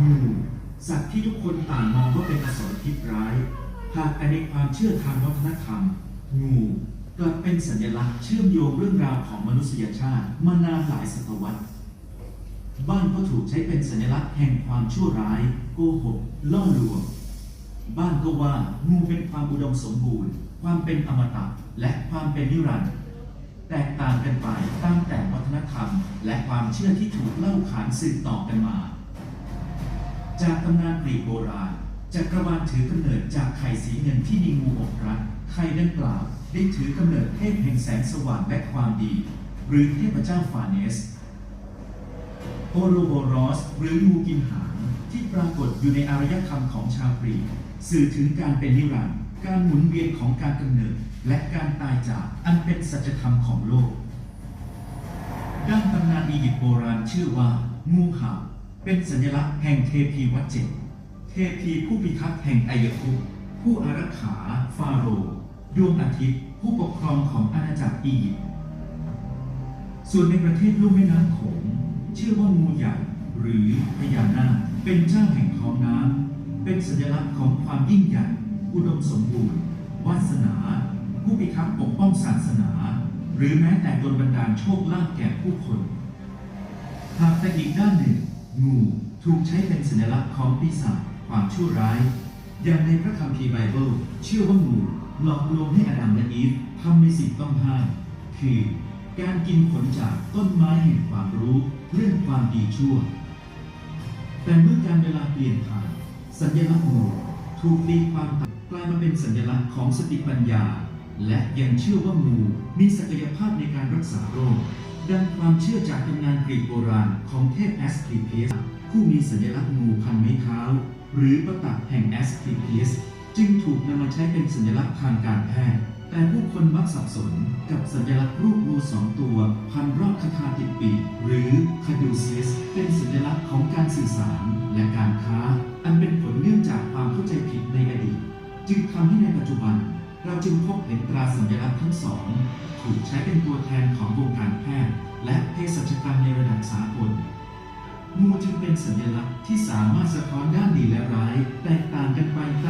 งูสัตว์ที่ทุกคนต่างมองว่าเป็นอสรพิษร้ายหากแต่ในความเชื่อทางวัฒนธรรม งูกลับเป็นสัญลักษณ์เชื่อมโยงเรื่องราวของมนุษยชาติมานานหลายศตวรรษ บ้านก็ถูกใช้เป็นสัญลักษณ์แห่งความชั่วร้าย โกหกล่อลวง บ้านก็ว่างูเป็นความอุดมสมบูรณ์ ความเป็นอมตะและความเป็นนิรันดร์แตกต่างกันไปตามแต่วัฒนธรรม และความเชื่อที่ถูกเล่าขานสืบต่อกันมา จากตำนานกรีกโบราณจักรวาลถือกำเนิดจากไข่สีเงินที่มีงูอกรัดไข่ดังกล่าวได้ถือกำเนิดเทพแห่งแสงสว่างและความดี หรือเทพเจ้าฟาเนสโอโรโบรอส หรืองูกินหางที่ปรากฏอยู่ในอารยธรรมของชาวกรีกสื่อถึงการเป็นนิรันดร์การหมุนเวียนของการกำเนิด และการตายจากอันเป็นสัจธรรมของโลกด้านตำนานอียิปต์โบราณชื่อว่างูเห่า เป็นสัญลักษณ์แห่งเทพีวัจเจกเทพีผู้พิทักษ์แห่งไอยคุผู้อารักขา ฟาโรห์ดวงอาทิตย์ ผู้ปกครองของอาณาจักรอียิปต์ส่วนในประเทศลุ่มแม่น้ำโขงชื่อว่างูใหญ่หรือพญานาคเป็นเจ้าแห่งท้องน้ำเป็นสัญลักษณ์ของความยิ่งใหญ่ อุดมสมบูรณ์ วาสนา ผู้พิทักษ์ปกป้องศาสนา หรือแม้แต่ดลบันดาลโชคลาภแก่ผู้คนหากแต่อีกด้านหนึ่ง งูถูกใช้เป็นสัญลักษณ์ของปีศาจความชั่วร้าย อย่างในพระคัมภีร์ไบเบิลเชื่อว่างูหลอกลวงให้อาดัมและอีฟทำในสิ่งต้องห้ามคือการกินผลจากต้นไม้แห่งความรู้เรื่องความดีชั่ว แต่เมื่อการเวลาเปลี่ยนผ่าน สัญลักษณ์งูถูกตีความต่างกลายมาเป็นสัญลักษณ์ของสติปัญญา และยังเชื่อว่างูมีศักยภาพในการรักษาโรค ดังความเชื่อจากตำนานกรีกโบราณของเทพแอสคลีเพียสผู้มีสัญลักษณ์งูพันไม้เท้า หรือประตักแห่งแอสคลีเพียสจึงถูกนำมาใช้เป็นสัญลักษณ์ทางการแพทย์ แต่ผู้คนมักสับสนกับสัญลักษณ์รูปงูสองตัว พันรอบคาถาติดปีหรือคาดูเซสเป็นสัญลักษณ์ของการสื่อสารและการค้า อันเป็นผลเนื่องจากความเข้าใจผิดในอดีต จึงทำให้ในปัจจุบัน เราจึงพบเห็นตราสัญลักษณ์ทั้งสอง ถูกใช้เป็นตัวแทนของวงการแพทย์ และเภสัชกรรมในระดับสากลงูจึงเป็นสัญลักษณ์ที่สามารถสะท้อนด้านดีและร้าย แตกต่างกันไปตาม